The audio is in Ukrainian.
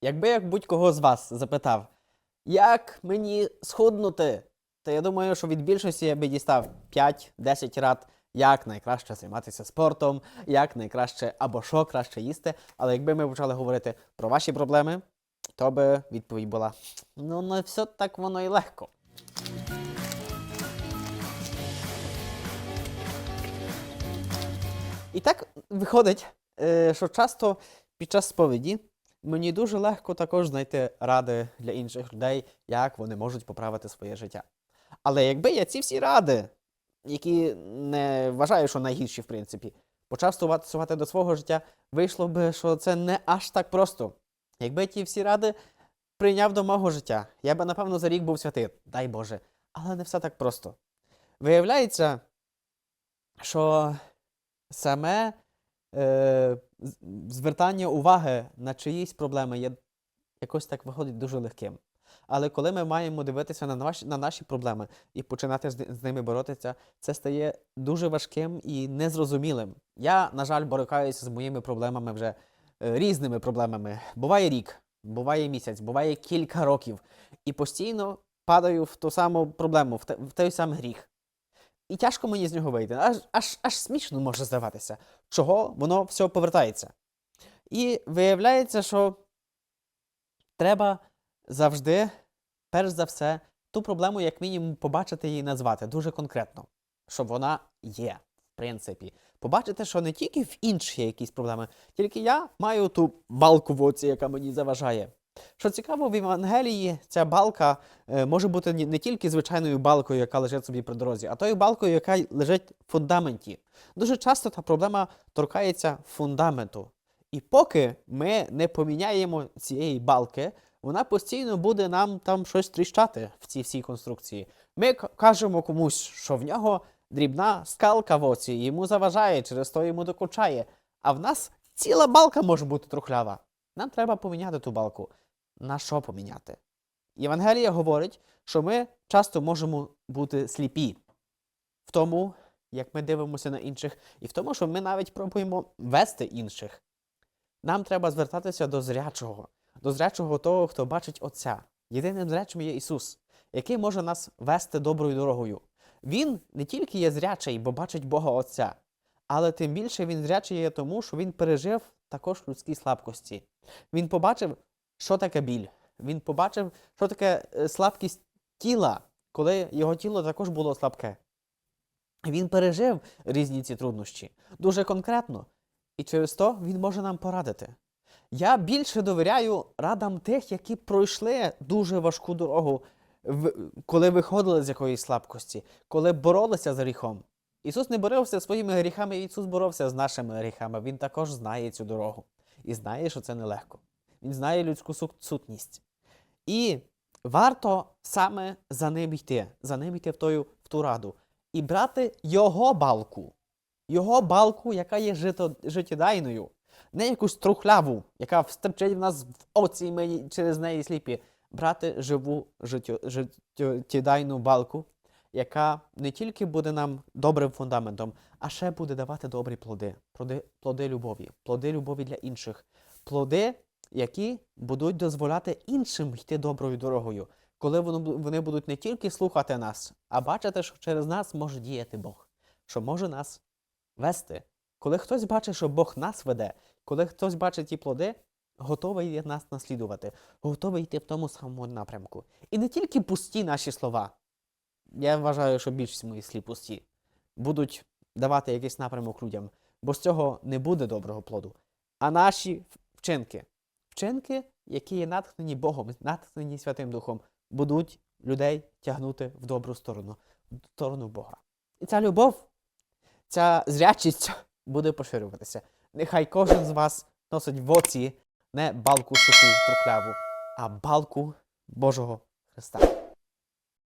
Якби як будь-кого з вас запитав, як мені схуднути, то я думаю, що від більшості я би дістав 5-10 рад, як найкраще займатися спортом, як найкраще або що краще їсти. Але якби ми почали говорити про ваші проблеми, то би відповідь була: ну, не все так воно і легко. І так виходить, е, що часто під час сповіді мені дуже легко також знайти ради для інших людей, як вони можуть поправити своє життя. Але якби я ці всі ради, які не вважаю, що найгірші, в принципі, почав стосувати- до свого життя, вийшло б, що це не аж так просто. Якби ті всі ради прийняв до мого життя, я би, напевно, за рік був святий, дай Боже. Але не все так просто. Виявляється, що саме е, звертання уваги на чиїсь проблеми є якось так виходить дуже легким. Але коли ми маємо дивитися на наші, на наші проблеми і починати з, ними боротися, це стає дуже важким і незрозумілим. Я, на жаль, борюкаюся з моїми проблемами вже е, різними проблемами. Буває рік, буває місяць, буває кілька років. І постійно падаю в ту саму проблему, в, те, в той самий гріх. І тяжко мені з нього вийти. Аж, аж, аж смішно може здаватися, чого воно все повертається. І виявляється, що треба завжди, перш за все, ту проблему, як мінімум, побачити і назвати дуже конкретно, щоб вона є, в принципі. Побачити, що не тільки в інших є якісь проблеми, тільки я маю ту балку в оці, яка мені заважає. Що цікаво, в Євангелії ця балка е, може бути не тільки звичайною балкою, яка лежить собі при дорозі, а тою балкою, яка лежить в фундаменті. Дуже часто та проблема торкається фундаменту. І поки ми не поміняємо цієї балки, вона постійно буде нам там щось тріщати в цій всій конструкції. Ми кажемо комусь, що в нього дрібна скалка в оці, йому заважає, через то йому докучає. А в нас ціла балка може бути трухлява. Нам треба поміняти ту балку. На що поміняти? Євангелія говорить, що ми часто можемо бути сліпі в тому, як ми дивимося на інших, і в тому, що ми навіть пробуємо вести інших. Нам треба звертатися до зрячого, до зрячого того, хто бачить Отця. Єдиним зрячим є Ісус, який може нас вести доброю дорогою. Він не тільки є зрячий, бо бачить Бога Отця, але тим більше він зрячий є тому, що він пережив також людські слабкості. Він побачив, що таке біль. Він побачив, що таке е, слабкість тіла, коли його тіло також було слабке. Він пережив різні ці труднощі дуже конкретно, і через то він може нам порадити. Я більше довіряю радам тих, які пройшли дуже важку дорогу, коли виходили з якоїсь слабкості, коли боролися з гріхом. Ісус не боровся своїми гріхами, Ісус боровся з нашими гріхами. Він також знає цю дорогу і знає, що це нелегко. Він знає людську сутність. І варто саме за ним йти, за ним йти в тою, в ту раду. І брати його балку, його балку, яка є жито, життєдайною, не якусь трухляву, яка встерчить в нас в оці, і ми через неї сліпі. Брати живу життю, життєдайну балку, яка не тільки буде нам добрим фундаментом, а ще буде давати добрі плоди, плоди, плоди любові, плоди любові для інших, плоди, які будуть дозволяти іншим йти доброю дорогою, коли вони будуть не тільки слухати нас, а бачити, що через нас може діяти Бог, що може нас вести. Коли хтось бачить, що Бог нас веде, коли хтось бачить ті плоди, готовий нас наслідувати, готовий йти в тому самому напрямку. І не тільки пусті наші слова. Я вважаю, що більшість моїх слів пусті будуть давати якийсь напрямок людям, бо з цього не буде доброго плоду. А наші вчинки, вчинки, які є натхнені Богом, натхнені Святим Духом, будуть людей тягнути в добру сторону, в сторону Бога. І ця любов, ця зрячість буде поширюватися. Нехай кожен з вас носить в оці не балку суху трухляву, а балку Божого Христа.